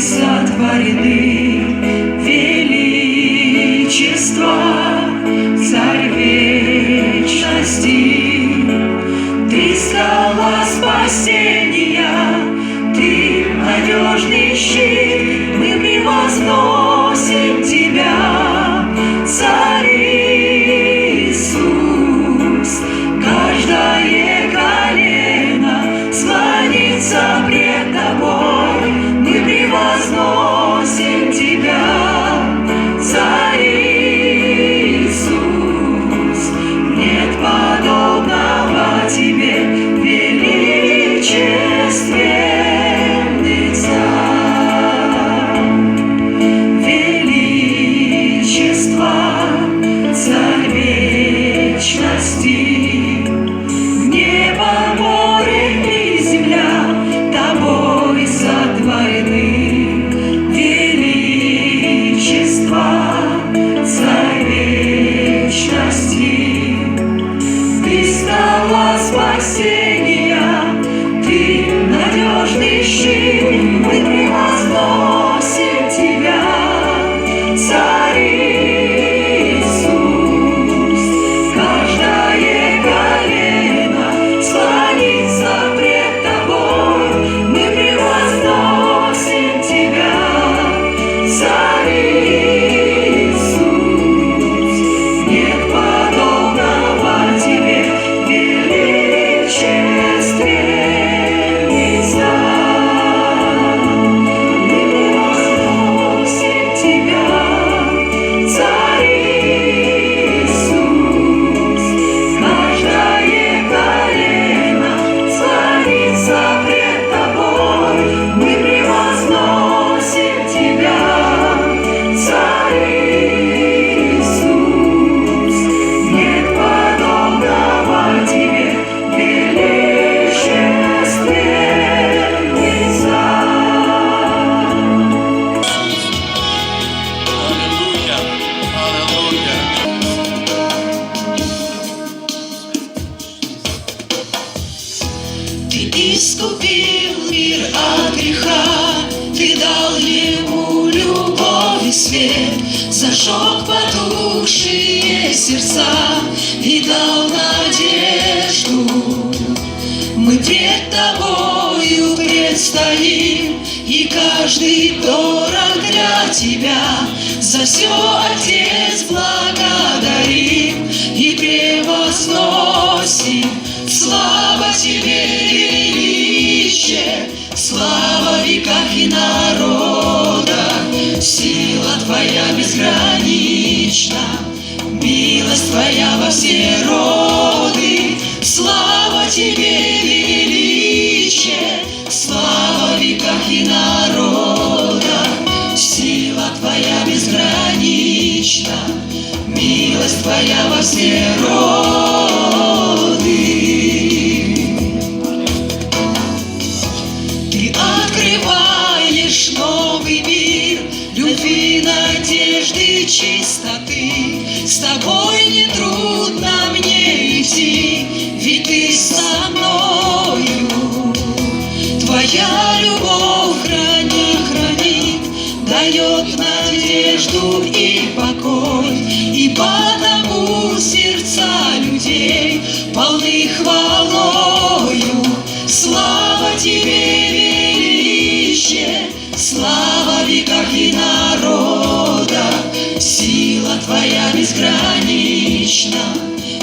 сотворены величества, Ты искупил мир от греха, Ты дал ему любовь и свет, Зажег потухшие сердца И дал надежду. Мы пред тобою предстоим, И каждый дорог для тебя. За все, Отец, благодарим И превозносим. Слава тебе, величие, Слава веках и народах, Сила твоя безгранична, Милость твоя во все роды, Слава тебе, величие, Слава веках и народах, Сила твоя безгранична, Милость твоя во все роды. Надежды, чистоты. С тобой не трудно мне идти Ведь ты со мною. Твоя любовь храня хранит Дает надежду и покой. И потому сердца людей Полны хвалою. Слава тебе, величие, Слава веках и Сила твоя безгранична,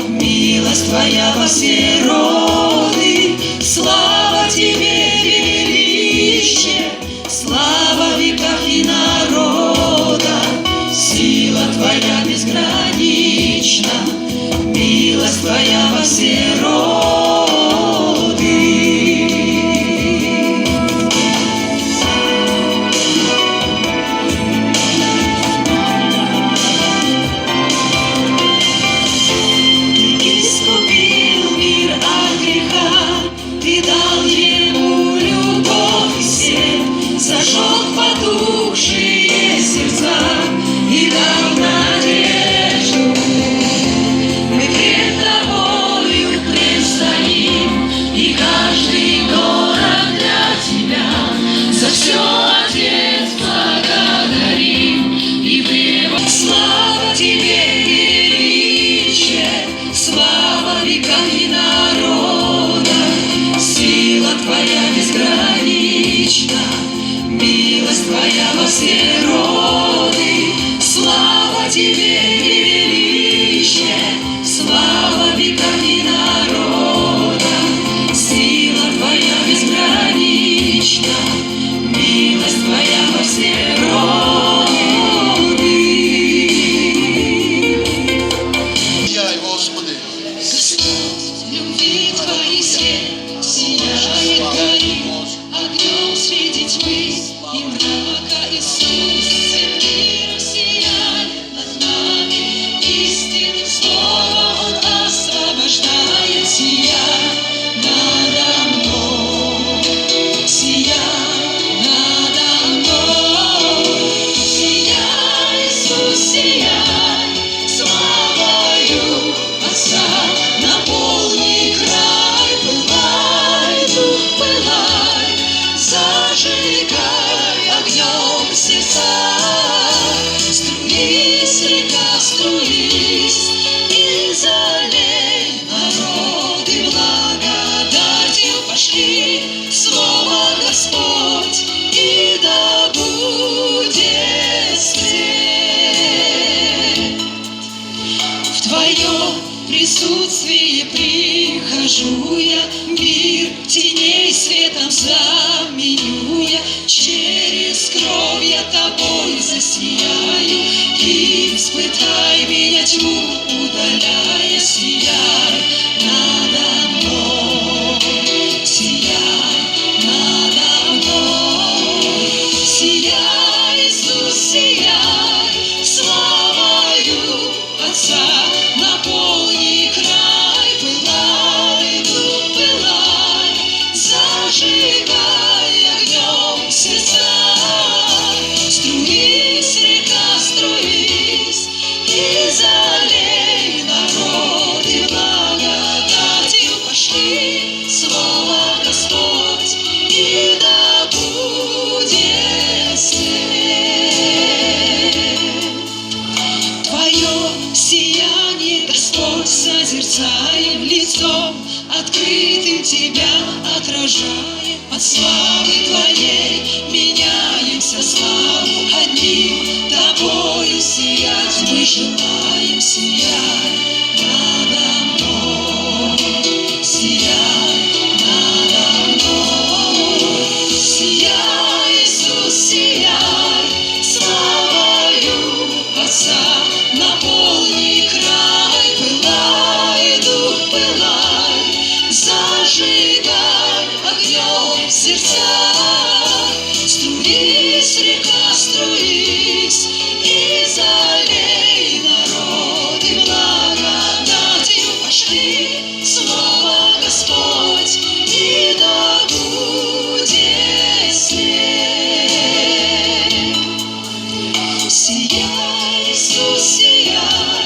Милость твоя во все роды, Слава тебе, величие, Слава веках и народах, Сила твоя безгранична, Милость твоя во все роды. горшок потухшие сердца и даже Chile. Yeah. Открытым тебя отражая От славы твоей. Меняемся славу Одним. Тобою сиять Мы желаем сиять. social e.